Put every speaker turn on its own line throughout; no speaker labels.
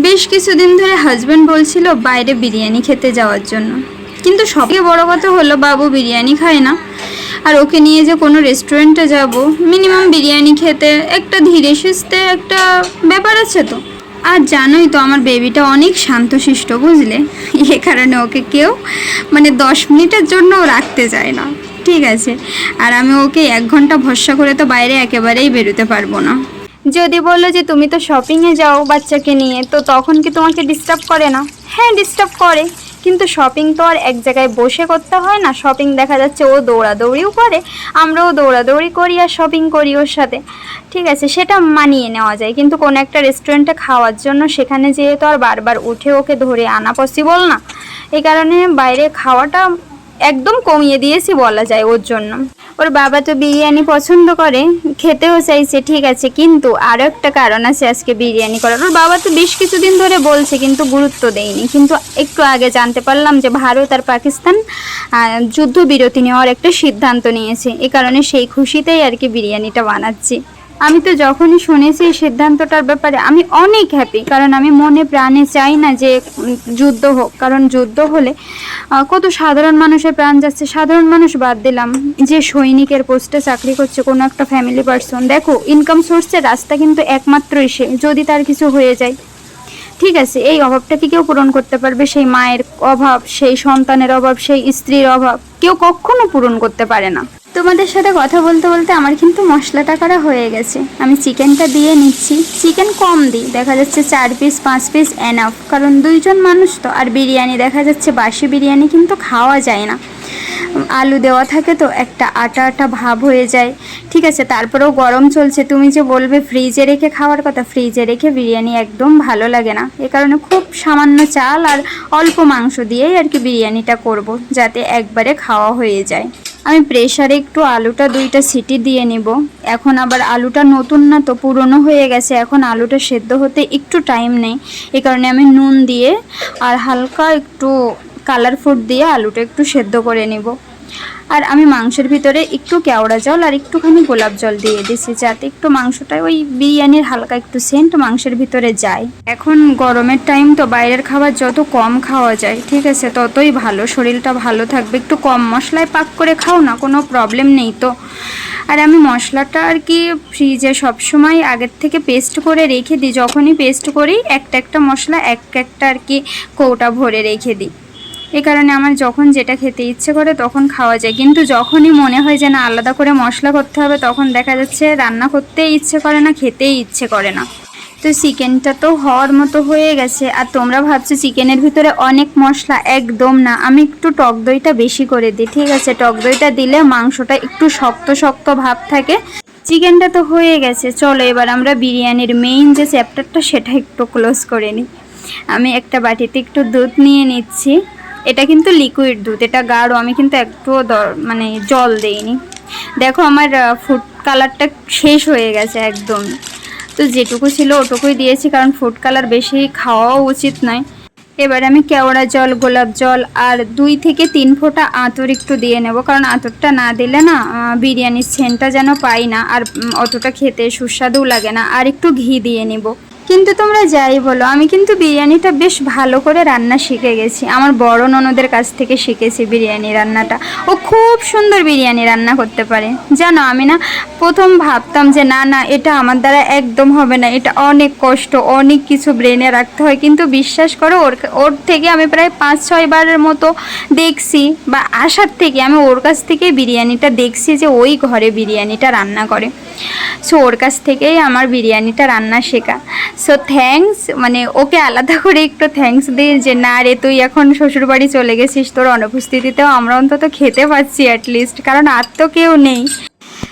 বেশ কিছুদিন ধরে হাজব্যান্ড বলছিল বাইরে বিরিয়ানি খেতে যাওয়ার জন্য। কিন্তু সবথেকে বড় কথা হলো, বাবু বিরিয়ানি খায় না। আর ওকে নিয়ে যে কোনো রেস্টুরেন্টে যাব মিনিমাম বিরিয়ানি খেতে একটা ধীরে সুস্থে একটা ব্যাপার আছে তো। আর জানোই তো আমার বেবিটা অনেক শান্তশিষ্ট, বুঝলে? এ কারণে ওকে কেউ মানে দশ মিনিটের জন্যও রাখতে চায় না। ঠিক আছে? আর আমি ওকে এক ঘণ্টা ভরসা করে তো বাইরে একেবারেই বেরোতে পারব না। যদি বলল যে তুমি তো শপিংয়ে যাও বাচ্চাকে নিয়ে, তো তখন কি তোমাকে ডিস্টার্ব করে না? হ্যাঁ ডিস্টার্ব করে। কিন্তু শপিং তো আর এক জায়গায় বসে করতে হয় না। শপিং দেখা যাচ্ছে ও দৌড়াদৌড়িও করে, আমরাও দৌড়াদৌড়ি করি আর শপিং করি ওর সাথে। ঠিক আছে, সেটা মানিয়ে নেওয়া যায়। কিন্তু কোনো একটা রেস্টুরেন্টে খাওয়ার জন্য সেখানে যেয়ে তো আর বারবার উঠে ওকে ধরে আনা পসিবল না। এই কারণে বাইরে খাওয়াটা একদম কমিয়ে দিয়েছি বলা যায় ওর জন্য। ওর বাবা তো বিরিয়ানি পছন্দ করে, খেতেও চাইছে, ঠিক আছে, কিন্তু আরও একটা কারণ আছে আজকে বিরিয়ানি করার। ওর বাবা তো বেশ কিছুদিন ধরে বলছে, কিন্তু গুরুত্ব দেয়নি। কিন্তু একটু আগে জানতে পারলাম যে ভারত আর পাকিস্তান যুদ্ধবিরতি নেওয়ার একটা সিদ্ধান্ত নিয়েছে। এ কারণে সেই খুশিতেই আর কি বিরিয়ানিটা বানাচ্ছি। আমি তো যখনই শুনেছি এই সিদ্ধান্তটার ব্যাপারে আমি অনেক হ্যাপি কারণ আমি মনে প্রাণে চাই না যে যুদ্ধ হোক। কারণ যুদ্ধ হলে কত সাধারণ মানুষের প্রাণ যাচ্ছে। সাধারণ মানুষ বাদ দিলাম, যে সৈনিকের পোস্টে চাকরি করছে কোনো একটা ফ্যামিলি পার্সন দেখো ইনকাম সোর্সের রাস্তা কিন্তু একমাত্রই সে, যদি তার কিছু হয়ে যায়। ঠিক আছে, এই অভাবটা কি কেউ পূরণ করতে পারবে? সেই মায়ের অভাব, সেই সন্তানের অভাব, সেই স্ত্রীর অভাব কেউ কখনো পূরণ করতে পারে না। তোমাদের সাথে কথা বলতে বলতে আমার কিন্তু মশলাটা করা হয়ে গেছে। আমি চিকেনটা দিয়ে নিচ্ছি। চিকেন কম দিই। দেখা যাচ্ছে চার পিস পাঁচ পিস এনাফ কারণ দুইজন মানুষ তো। আর বিরিয়ানি, দেখা যাচ্ছে বাসি বিরিয়ানি কিন্তু খাওয়া যায় না। আলু দেওয়া থাকে তো একটা আটা আটা ভাব হয়ে যায়। ঠিক আছে, তারপরেও গরম চলছে। তুমি যে বলবে ফ্রিজে রেখে খাওয়ার কথা ফ্রিজে রেখে বিরিয়ানি একদম ভালো লাগে না। এ কারণে খুব সামান্য চাল আর অল্প মাংস দিয়েই আর কি বিরিয়ানিটা করব, যাতে একবারে খাওয়া হয়ে যায়। আমি প্রেশারে একটু আলুটা দুইটা সিটি দিয়ে নিব। এখন আবার আলুটা নতুন না তো পুরনো হয়ে গেছে, এখন আলুটা সেদ্ধ হতে একটু টাইম নেই। এ কারণে আমি নুন দিয়ে আর হালকা একটু কালার ফুড দিয়ে আলুটা একটু সেদ্ধ করে নিব। আর আমি মাংসের ভিতরে একটু কেওড়া জল আর একটুখানি গোলাপ জল দিয়ে দিছি, যাতে একটু মাংসটা ওই বিরিয়ানির হালকা একটু সেন্ট মাংসের ভিতরে যায়। এখন গরমের টাইম তো বাইরের খাবার যত কম খাওয়া যায়, ঠিক আছে, ততই ভালো, শরীরটা ভালো থাকবে। একটু কম মশলায় পাক করে খাও না, কোনো প্রবলেম নেই তো। আর আমি মশলাটা আর কি ফ্রিজে সবসময় আগের থেকে পেস্ট করে রেখে দিই, যখনই পেস্ট করি, একটা একটা মশলা এক একটা আর কি কৌটা ভরে রেখে দিই। এই কারণে আমার যখন যেটা খেতে ইচ্ছে করে তখন খাওয়া যায়। কিন্তু যখনই মনে হয় যে না, আলাদা করে মশলা করতে হবে, তখন দেখা যাচ্ছে রান্না করতেই ইচ্ছে করে না, খেতেই ইচ্ছে করে না। তো চিকেনটা তো হওয়ার মতো হয়ে গেছে। আর তোমরা ভাবছ চিকেনের ভিতরে অনেক মশলা? একদম না। আমি একটু টক দইটা বেশি করে দিই, ঠিক আছে? টক দইটা দিলে মাংসটা একটু শক্ত শক্ত ভাব থাকে। চিকেনটা তো হয়ে গেছে। চলো এবার আমরা বিরিয়ানির মেইন যে চ্যাপ্টারটা সেটা একটু ক্লোজ করে নিই। আমি একটা বাটিতে একটু দুধ নিয়ে নিচ্ছি। এটা কিন্তু লিকুইড দুধ, এটা গাঢ়, আমি কিন্তু একটুও মানে জল দেইনি। দেখো আমার ফুড কালারটা শেষ হয়ে গেছে একদম। তো যেটুকু ছিল ওটুকুই দিয়েছি, কারণ ফুড কালার বেশি খাওয়াও উচিত নয়। এবার আমি কেওড়া জল, গোলাপ জল আর দুই থেকে তিন ফোঁটা আঁতর একটু দিয়ে নেব, কারণ আঁতরটা না দিলে না বিরিয়ানির সেন্টটা যেন পাই না, আর অতটা খেতে সুস্বাদুও লাগে না। আর একটু ঘি দিয়ে নেব। কিন্তু তোমরা যাই বলো, আমি কিন্তু বিরিয়ানিটা বেশ ভালো করে রান্না শিখে গেছি। আমার বড় ননদের কাছ থেকে শিখেছি বিরিয়ানি রান্নাটা। ও খুব সুন্দর বিরিয়ানি রান্না করতে পারে। জানো, আমি না প্রথম ভাবতাম যে না না, এটা আমার দ্বারা একদম হবে না। এটা অনেক কষ্ট, অনেক কিছু ব্রেনে রাখতে হয়। কিন্তু বিশ্বাস করো, ওর ওর থেকে আমি প্রায় পাঁচ, ছয় বারের মতো দেখছি বা আসার থেকে আমি ওর কাছ থেকে বিরিয়ানিটা দেখছি যে ওই ঘরে বিরিয়ানিটা রান্না করে। সো ওর কাছ থেকেই আমার বিরিয়ানিটা রান্না শেখা। সো থ্যাংকস মানে ওকে আলাদা করে একটু থ্যাংকস দিই যে, না রে, তুই এখন শ্বশুরবাড়ি চলে গেছিস, তোর অনুপস্থিতিতেও আমরা অন্তত খেতে পাচ্ছি অ্যাটলিস্ট কারণ আর তো কেউ নেই।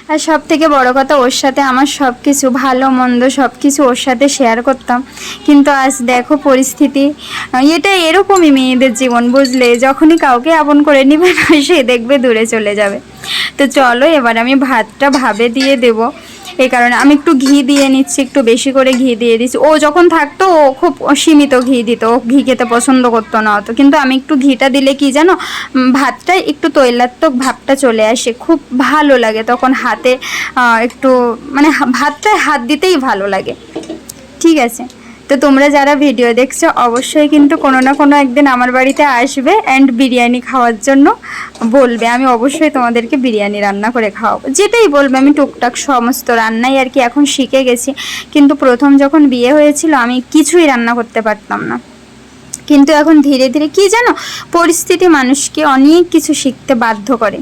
আর সব থেকে বড় কথা ওর সাথে আমার সব কিছু ভালো, মন্দ সব কিছু ওর সাথে শেয়ার করতাম। কিন্তু আজ দেখো পরিস্থিতি এটা এরকমই মেয়েদের জীবন, বুঝলে? যখনই কাউকে আপন করে নিবে না, সে দেখবে দূরে চলে যাবে। তো চলো এবার আমি ভাতটা ভাবে দিয়ে দেবো। এই কারণে আমি একটু ঘি দিয়ে নিচ্ছি, একটু বেশি করে ঘি দিয়ে দিচ্ছি। ও যখন থাকতো, ও খুব সীমিত ঘি দিত, ও ঘি খেতে পছন্দ করতো না অত। কিন্তু আমি একটু ঘিটা দিলে কি জানো ভাতটা একটু তৈলাত্মক ভাবটা চলে আসে, খুব ভালো লাগে তখন হাতে একটু মানে ভাতটায় হাত দিতেই ভালো লাগে। ঠিক আছে? তো তোমরা যারা ভিডিও দেখছ, অবশ্যই কিন্তু কোনো না কোনো একদিন আমার বাড়িতে আসবে অ্যান্ড বিরিয়ানি খাওয়ার জন্য বলবে। আমি অবশ্যই তোমাদেরকে বিরিয়ানি রান্না করে খাওয়াবো। যেটাই বলবে, আমি টুকটাক সমস্ত রান্নাই আর কি এখন শিখে গেছি। কিন্তু প্রথম যখন বিয়ে হয়েছিল, আমি কিছুই রান্না করতে পারতাম না। কিন্তু এখন ধীরে ধীরে, কি জানো? পরিস্থিতি মানুষকে অনেক কিছু শিখতে বাধ্য করে।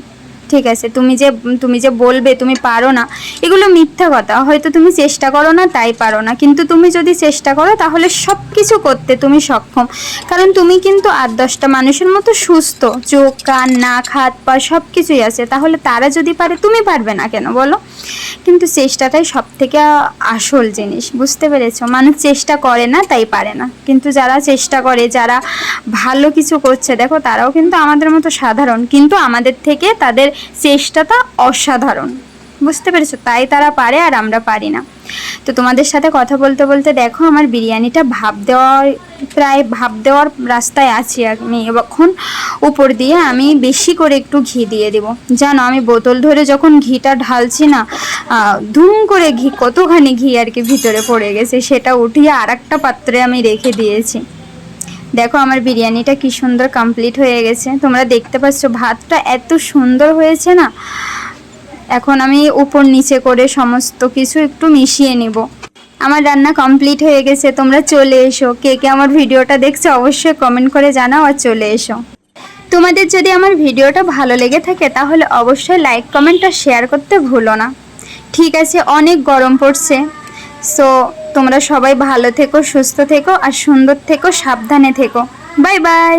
ঠিক আছে, তুমি যে তুমি যে বলবে তুমি পারো না, এগুলো মিথ্যা কথা। হয়তো তুমি চেষ্টা করো না, তাই পারো না। কিন্তু তুমি যদি চেষ্টা করো, তাহলে সব কিছু করতে তুমি সক্ষম। কারণ তুমি কিন্তু আট দশটা মানুষের মতো সুস্থ। চোখ, কান, নাক, হাত, পা সব কিছুই আছে। তাহলে তারা যদি পারে, তুমি পারবে না কেন? বলো। কিন্তু চেষ্টাটাই সব থেকে আসল জিনিস, বুঝতে পেরেছ? মানুষ চেষ্টা করে না, তাই পারে না। কিন্তু যারা চেষ্টা করে, যারা ভালো কিছু করছে, দেখো তারাও কিন্তু আমাদের মতো সাধারণ, কিন্তু আমাদের থেকে তাদের চেষ্টাটা অসাধারণ। বুঝতে পেরেছ? তাই তারা পারে আর আমরা পারি না। তো তোমাদের সাথে কথা বলতে বলতে দেখো, আমার বিরিয়ানিটা ভাব দেওয়ার, প্রায় ভাব দেওয়ার রাস্তায় আছি আমি। এখন উপর দিয়ে আমি বেশি করে একটু ঘি দিয়ে দেবো। জানো, আমি বোতল ধরে যখন ঘিটা ঢালছি না ধুম করে ঘি, কতখানি ঘি আর কি ভিতরে পড়ে গেছে, সেটা উঠিয়ে আর একটা পাত্রে আমি রেখে দিয়েছি। দেখো, আমার বিরিয়ানিটা কি সুন্দর কমপ্লিট হয়ে গেছে। তোমরা দেখতে পাচ্ছ, ভাতটা এত সুন্দর হয়েছে না এখন আমি উপর নিচে করে সমস্ত কিছু একটু মিশিয়ে নিব। আমার রান্না কমপ্লিট হয়ে গেছে, তোমরা চলে এসো। কে কে আমার ভিডিওটা দেখছ অবশ্যই কমেন্ট করে জানাও আর চলে এসো। তোমাদের যদি আমার ভিডিওটা ভালো লেগে থাকে, তাহলে অবশ্যই লাইক কমেন্ট আর শেয়ার করতে ভুলো না। ঠিক আছে, অনেক গরম পড়ছে। সো তোমরা সবাই ভালো থেকো, সুস্থ থেকো আর সুন্দর থেকো, সাবধানে থেকো। Bye bye